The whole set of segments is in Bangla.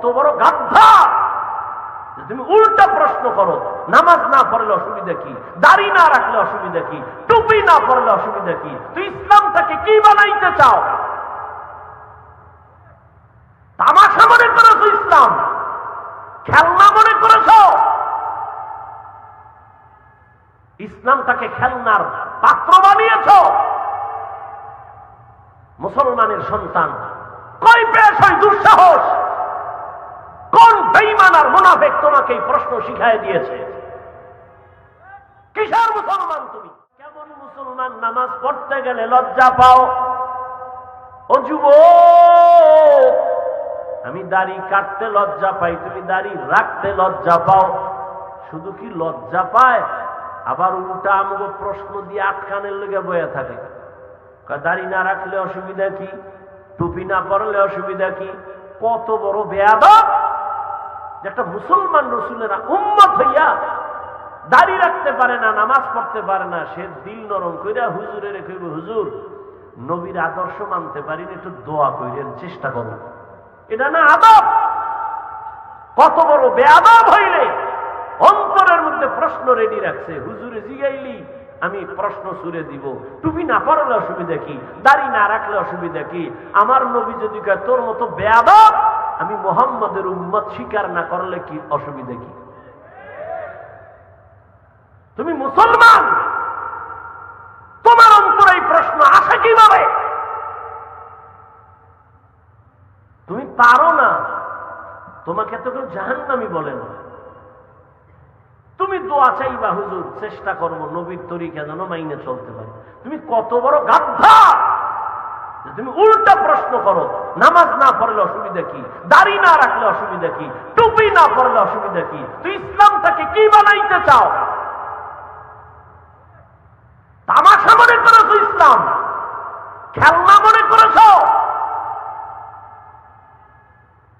কত বড় গাদ্ধা তুমি উল্টা প্রশ্ন করো, নামাজ না পড়লে অসুবিধা কি? দাড়ি না রাখলে অসুবিধা কি? টুপি না পড়লে অসুবিধা কি? তুই ইসলামটাকে কি বানাইতে চাও? তামাশা মনে করেছ ইসলাম? খেলনা মনে করেছ? ইসলামটাকে খেলনার পাত্র বানিয়েছ? মুসলমানের সন্তান। কই পেয়েছ দুঃসাহস? মোনাফেক তোমাকে এই প্রশ্ন শিখাই দিয়েছে। কিসের মুসলমান তুমি? কেমন মুসলমান নামাজ পড়তে গেলে লজ্জা পাও? ও যুবক, আমি দাড়ি কাটতে লজ্জা পাই, তুমি দাড়ি রাখতে লজ্জা পাও। শুধু কি লজ্জা পায়? আবার উল্টা আমাকে প্রশ্ন দিয়ে আটকানের লেগে বয়ে থাকে। দাড়ি না রাখলে অসুবিধা কি? টুপি না পরলে অসুবিধা কি? কত বড় বেয়াদব! যে একটা মুসলমান রসুলেরা উম্মত হইয়া দাড়ি রাখতে পারে না, নামাজ পড়তে পারে না, সে দিল নরম কইরা হুজুরে রেখে হুজুর, নবীর আদর্শ মানতে পারিনি, একটু দোয়া কইরেন, চেষ্টা করুন। এটা না আদব? কত বড় বেআদব হইলে অন্তরের মধ্যে প্রশ্ন রেডি রাখছে, হুজুরে জিগাইলি, আমি প্রশ্ন সুরে দিব। টুপি না পড়লে অসুবিধা কি? দাড়ি না রাখলে অসুবিধা কি? আমার নবী যদি তোর মতো বেয়াদব আমি মোহাম্মদের উম্মত স্বীকার না করলে কি অসুবিধা কি? তুমি মুসলমান? তোমার অন্তরে এই প্রশ্ন আসে কীভাবে? তুমি পারো না। তোমাকে তো কেউ জাহান্নামি বলে না। তুমি দোয়া চাইবা, হুজুর, চেষ্টা করব, নবীর তরিকা যেন মাইনে চলতে পারে। তুমি কত বড় গাদ্ধা তুমি উল্টা প্রশ্ন করো, নামাজ না পড়লে অসুবিধা কি? দাড়ি না রাখলে অসুবিধা কি? টুপি না পড়লে অসুবিধা কি? তুই ইসলামটাকে কি বানাইতে চাও? তামাশা মনে করেছ ইসলাম? খেলনা মনে করেছ?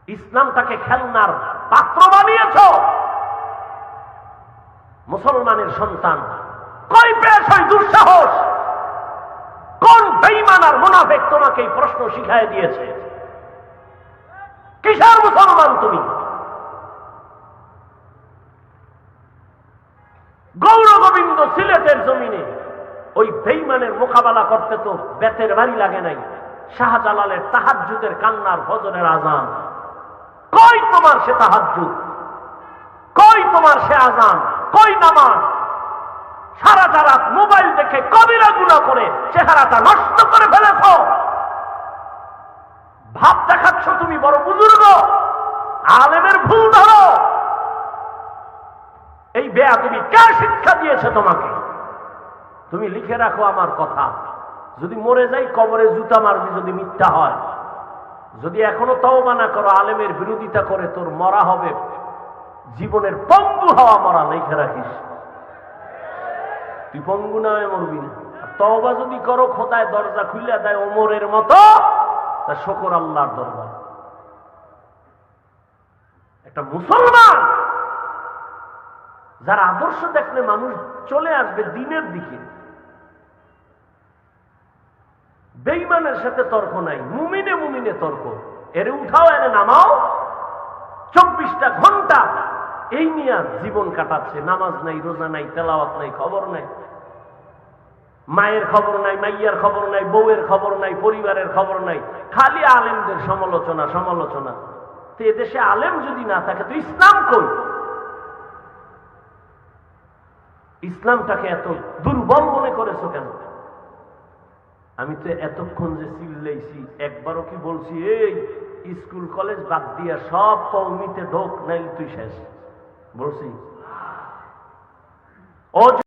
ইসলামটাকে খেলনার পাত্র বানিয়েছ? মুসলমানের সন্তান। কই পেয়েছ দুঃসাহস? বেইমান আর মুনাফেক তোমাকে এই প্রশ্ন শিখাই দিয়েছে। কিসের মুসলমান তুমি? গৌর গোবিন্দ সিলেটের জমিনে ওই বেইমানের মোকাবেলা করতে তো বেতের বাড়ি লাগে নাই, শাহজালালের তাহাজ্জুদের কান্নার ভজনের আজান। কই তোমার সে তাহাজ্জুদ? কই তোমার সে আজান? কই নামাজ? সারাটা রাত মোবাইল দেখে কবিরা গুণা করে চেহারাটা নষ্ট করে ফেলেছ। ভাব দেখাচ্ছ তুমি বড় বুজুর্গ, আলেমের ভুল ধরো। এই বেয়া তুমি কে শিক্ষা দিয়েছে তোমাকে? তুমি লিখে রাখো আমার কথা। যদি মরে যাই, কবরে জুতা মারবি যদি মিথ্যা হয়। যদি এখনও তওবা না করো, আলেমের বিরোধিতা করে তোর মরা হবে। জীবনের পঙ্গু হওয়া মরা, লিখে রাখিস। মরবি না। তওবা যদি করো, খোদায় দরজা খুলে দেয় ওমরের মতো, তা শকর আল্লাহর দরবার। একটা মুসলমান, যার আদর্শ দেখলে মানুষ চলে আসবে দিনের দিকে। বেইমানের সাথে তর্ক নাই, মুমিনে মুমিনে তর্ক। এরে উঠাও এনে নামাও, চব্বিশটা ঘণ্টা এই নিয়ে জীবন কাটাচ্ছে, নামাজ নাই, রোজা নাই, তেলাওয়াত নাই, খবর নাই। মায়ের খবর নাই, মাইয়ার খবর নাই, বউয়ের খবর নাই, পরিবারের খবর নাই, খালি আলেমদের সমালোচনা সমালোচনা। তো এদেশে আলেম যদি না থাকে, তো ইসলাম কই? ইসলামটাকে এত দুর্বল মনে করেছ কেন? আমি তো এতক্ষণ যে চিল্লাইছি, একবারও কি বলছি, এই, স্কুল, কলেজ বাদ দিয়া সব কৌমিতে ঢোক, নাইলে তুই শেষ। বলছি ও